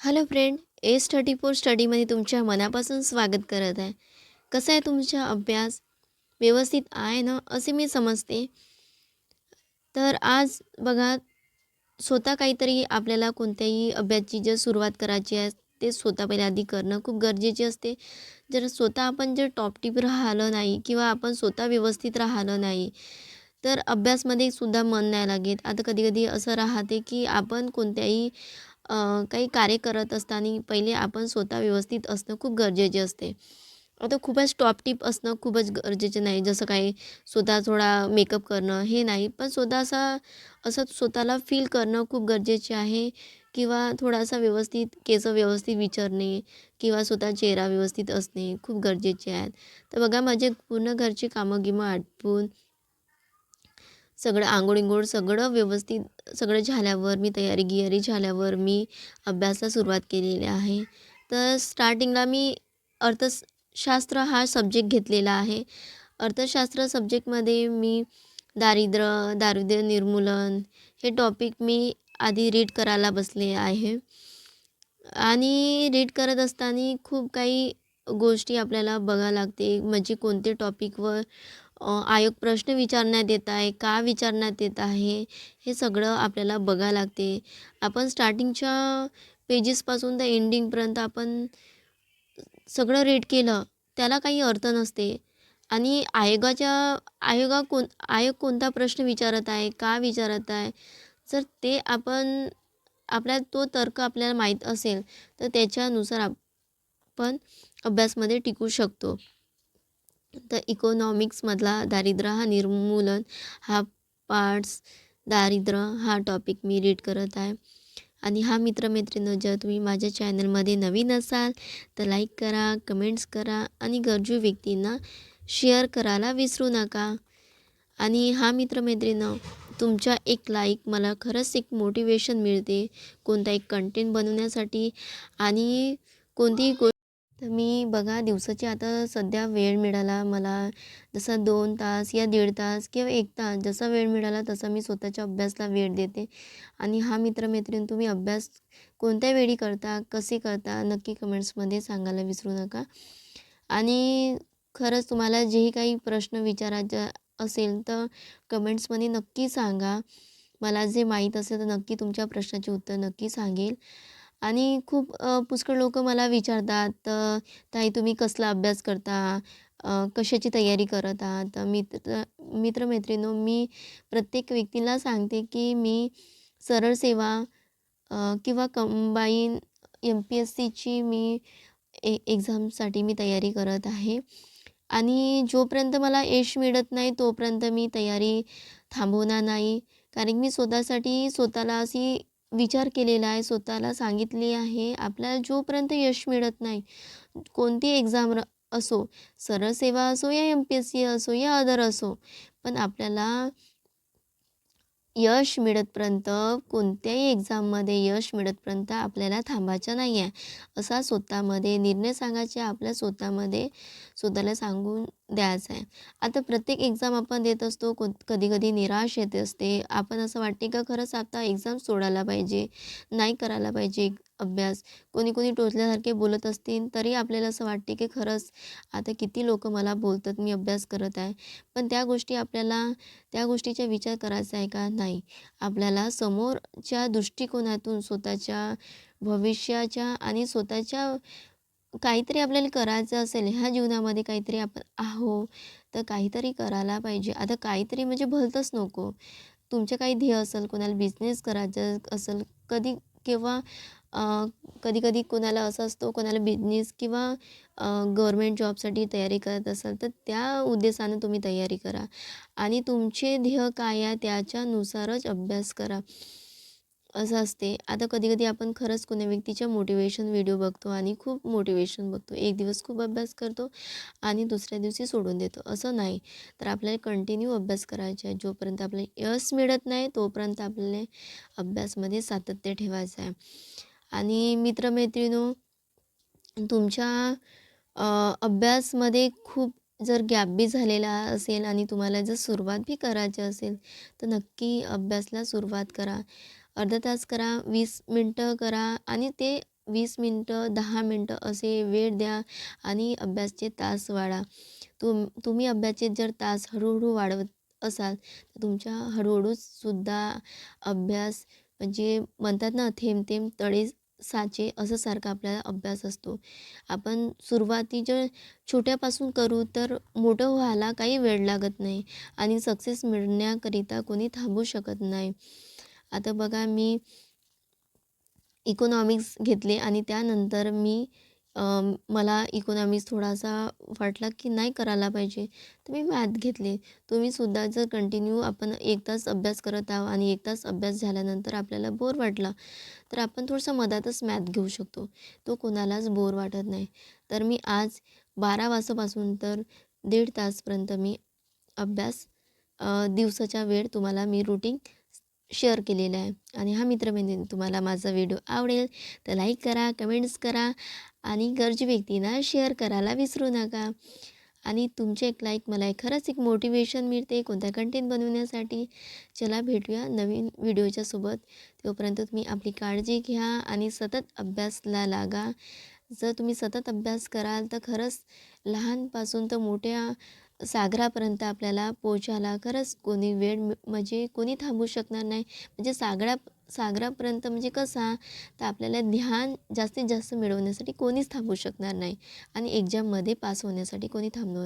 Hello friend S thirty four स्टडीमध्ये तुमच्या मनापासून स्वागत करत आहे. कसं आहे तुमचा अभ्यास? व्यवस्थित आहे ना? असे मी समजते. तर आज बघा स्वतः काहीतरी आपल्याला कोणत्याही अभ्यासची जर सुरुवात करायची आहे ते स्वतः पहिले आधी करणं खूप गरजेचे असते. जर स्वतः आपण जर टॉप टिप राहिलं नाही किंवा आपण स्वतः व्यवस्थित राहिलं नाही तर अभ्यासमध्ये सुद्धा मन नाही लागेल आता कधी कधी असं राहते की आपण कोणत्याही काही कार्य करत असताना पहिले आपण स्वतः व्यवस्थित असणं खूप गरजेचे असते. आता खूपच टॉप टिप असणं खूपच गरजेचे नाही. जसं काही स्वतः थोडा मेकअप करणं हे नाही. पण स्वतः असा असं स्वतःला फील करणं खूप गरजेचे आहे. किंवा थोडासा व्यवस्थित केस व्यवस्थित विचारणे किंवा स्वतः चेहरा व्यवस्थित असणे खूप गरजेचे आहेत. तर बघा माझे पूर्ण घरची कामं गिमं आटपून सगळं आंघोळ इंघोळ सगळं व्यवस्थित सगळं झाल्यावर मी तयारी गियारी झाल्यावर मी अभ्यासाला सुरुवात केलेली आहे. तर स्टार्टिंगला मी अर्थशास्त्र हा सब्जेक्ट घेतलेला आहे. अर्थशास्त्र सब्जेक्टमध्ये मी दारिद्र्य दारिद्र्य निर्मूलन हे टॉपिक मी आधी रीड करायला बसले आहे. आणि रीड करत असताना खूप काही गोष्टी आपल्याला बघा लागते. म्हणजे कोणते टॉपिकवर आयोग प्रश्न विचारण्यात येत आहे का विचारण्यात येत आहे हे सगळं आपल्याला बघावं लागते. आपण स्टार्टिंगच्या पेजेसपासून तर एंडिंगपर्यंत आपण सगळं रीड केलं त्याला काही अर्थ नसते. आणि आयोगाच्या आयोगा कोण आयोग कोणता प्रश्न विचारत आहे का विचारत आहे जर ते आपण आपल्या तो तर्क आपल्याला माहीत असेल तर त्याच्यानुसार आपण अभ्यासमध्ये टिकू शकतो. तर इकॉनॉमिक्समधला दारिद्र्य हा निर्मूलन हा पार्ट्स दारिद्र्य हा टॉपिक मी रीड करत आहे. आणि हा मित्रमैत्रिणी जर तुम्ही माझ्या चॅनलमध्ये नवीन असाल तर लाईक करा कमेंट्स करा आणि गरजू व्यक्तींना शेअर करायला विसरू नका. आणि हा मित्रमैत्रिणं तुमच्या एक लाईक मला खरंच एक मोटिवेशन मिळते कोणता एक कंटेंट बनवण्यासाठी आणि कोणतीही गो तर मी बघा दिवसाची आता सध्या वेळ मिळाला मला जसा दोन तास या दीड तास किंवा एक तास जसा वेळ मिळाला तसा मी स्वतःच्या अभ्यासला वेळ देते. आणि हा मित्रमैत्रीण तुम्ही अभ्यास कोणत्या वेळी करता कसे करता नक्की कमेंट्समध्ये सांगायला विसरू नका. आणि खरंच तुम्हाला जेही काही प्रश्न विचारायचा असेल तर कमेंट्समध्ये नक्की सांगा. मला जे माहीत असेल तर नक्की तुमच्या प्रश्नाचे उत्तर नक्की सांगेल. आणि खूप पुष्कळ लोक मला विचारतात ताई तुम्ही कसला अभ्यास करता? कशाची तयारी करत आहात? मित्र मित्रमैत्रिणो मी प्रत्येक व्यक्तीला सांगते की मी सरळ सेवा किंवा कंबाईन एम पी एस सीची मी ए एक्झामसाठी मी तयारी करत आहे. आणि जोपर्यंत मला यश मिळत नाही तोपर्यंत मी तयारी थांबवणार नाही. कारण मी स्वतःसाठी स्वतःला अशी विचार केलेला आहे स्वतःला सांगितले आहे. आपल्याला जोपर्यंत यश मिळत नाही कोणती एक्झाम र असो सरळ सेवा असो या एम पी एस सी असो या अदर असो पण आपल्याला यश मिळतपर्यंत कोणत्याही एक्झाममध्ये यश मिळतपर्यंत आपल्याला थांबायचं नाही आहे असा स्वतःमध्ये निर्णय सांगायचे आपल्या स्वतःमध्ये स्वतःला सांगून द्यायचं आहे आता प्रत्येक एक्झाम आपण देत असतो को कधी कधी निराश येते असते. आपण असं वाटते का खरंच आता एक्झाम सोडायला पाहिजे नाही करायला पाहिजे अभ्यास. कोणी कोणी टोचल्यासारखे बोलत असतील तरी आपल्याला असं वाटते की खरंच आता किती लोक मला बोलतात मी अभ्यास करत आहे. पण त्या गोष्टी आपल्याला त्या गोष्टीचा विचार करायचा आहे का? नाही. आपल्याला समोरच्या दृष्टिकोनातून स्वतःच्या भविष्याच्या आणि स्वतःच्या काहीतरी आपल्याला करायचं असेल ह्या जीवनामध्ये काहीतरी आपण आहो तर काहीतरी करायला पाहिजे. आता काहीतरी म्हणजे भलतंच नको. तुमचे काही ध्येय असेल कोणाला बिझनेस करायचं असेल कधी किंवा कधी कधी कोणाला असं असतो कोणाला बिझनेस किंवा गव्हर्मेंट जॉबसाठी तयारी करत असाल तर त्या उद्देशानं तुम्ही तयारी करा. आणि तुमचे ध्येय काय आहे त्याच्यानुसारच अभ्यास करा. असं असते. आता कधी कधी आपण खरंच कोण्या व्यक्तीच्या मोटिवेशन व्हिडिओ बघतो आणि खूप मोटिवेशन बघतो. एक दिवस खूप अभ्यास करतो आणि दुसऱ्या दिवशी सोडून देतो. असं नाही. तर आपल्याला कंटिन्यू अभ्यास करायचा आहे. जोपर्यंत आपल्याला यश मिळत नाही तोपर्यंत आपल्याला अभ्यासमध्ये सातत्य ठेवायचं आहे. आणि मित्रमैत्रिणो तुमच्या अभ्यासमध्ये खूप जर गॅप बी झालेला असेल आणि तुम्हाला जर सुरुवात बी करायची असेल तर नक्की अभ्यासला सुरुवात करा. अर्धा तास करा वीस मिनटं करा आणि ते वीस मिनटं दहा मिनटं असे वेळ द्या आणि अभ्यासचे तास वाढा. तुम तुम्ही अभ्यासचे जर तास हळूहळू वाढवत असाल तर तुमच्या हळूहळूसुद्धा अभ्यास म्हणजे म्हणतात ना थेंब थेंब तळे साचे असं सारखा आपल्याला अभ्यास असतो. आपण सुरुवातीच्या छोट्यापासून करू तर मोठं व्हायला काही वेळ लागत नाही आणि सक्सेस मिळण्याकरिता कोणी थांबू शकत नाही. आता बघा मी इकॉनॉमिक्स घेतले आणि त्यानंतर मी मला इकॉनॉमिक्स थोडासा वाटला की नाही करायला पाहिजे. तर मी मॅथ घेतले तुम्हीसुद्धा जर कंटिन्यू आपण एक तास अभ्यास करत आहो आणि एक तास अभ्यास झाल्यानंतर आपल्याला बोर वाटला तर आपण थोडंसं मधातच मॅथ घेऊ शकतो. तो कोणालाच बोर वाटत नाही. तर मी आज बारा वाजतापासून तर दीड तासपर्यंत मी अभ्यास दिवसाच्या वेळ तुम्हाला मी रुटीन शेअर केलेला आहे. आणि हा मित्रमैत्रिणी तुम्हाला माझा व्हिडिओ आवडेल तर लाईक करा कमेंट्स करा. आणि गरजू व्यक्तींना शेअर करायला विसरू नका. आणि तुमचे एक लाईक मला एक खरंच एक मोटिवेशन मिळते कोणत्या कंटेंट बनवण्यासाठी. चला भेटूया नवीन व्हिडिओच्या सोबत. तोपर्यंत तुम्ही आपली काळजी घ्या आणि सतत अभ्यासला लागा. जर तुम्ही सतत अभ्यास कराल तर खरंच लहानपासून तर मोठ्या सागरापर्यंत आपल्याला पोचायला खरंच कोणी वेळ म्हणजे कोणी थांबू शकणार नाही. म्हणजे सागरा सागरापर्यंत म्हणजे कसा तर आपल्याला ध्यान जास्तीत जास्त मिळवण्यासाठी कोणीच थांबू शकणार नाही. आणि एक्झाममध्ये पास होण्यासाठी कोणी थांबवणार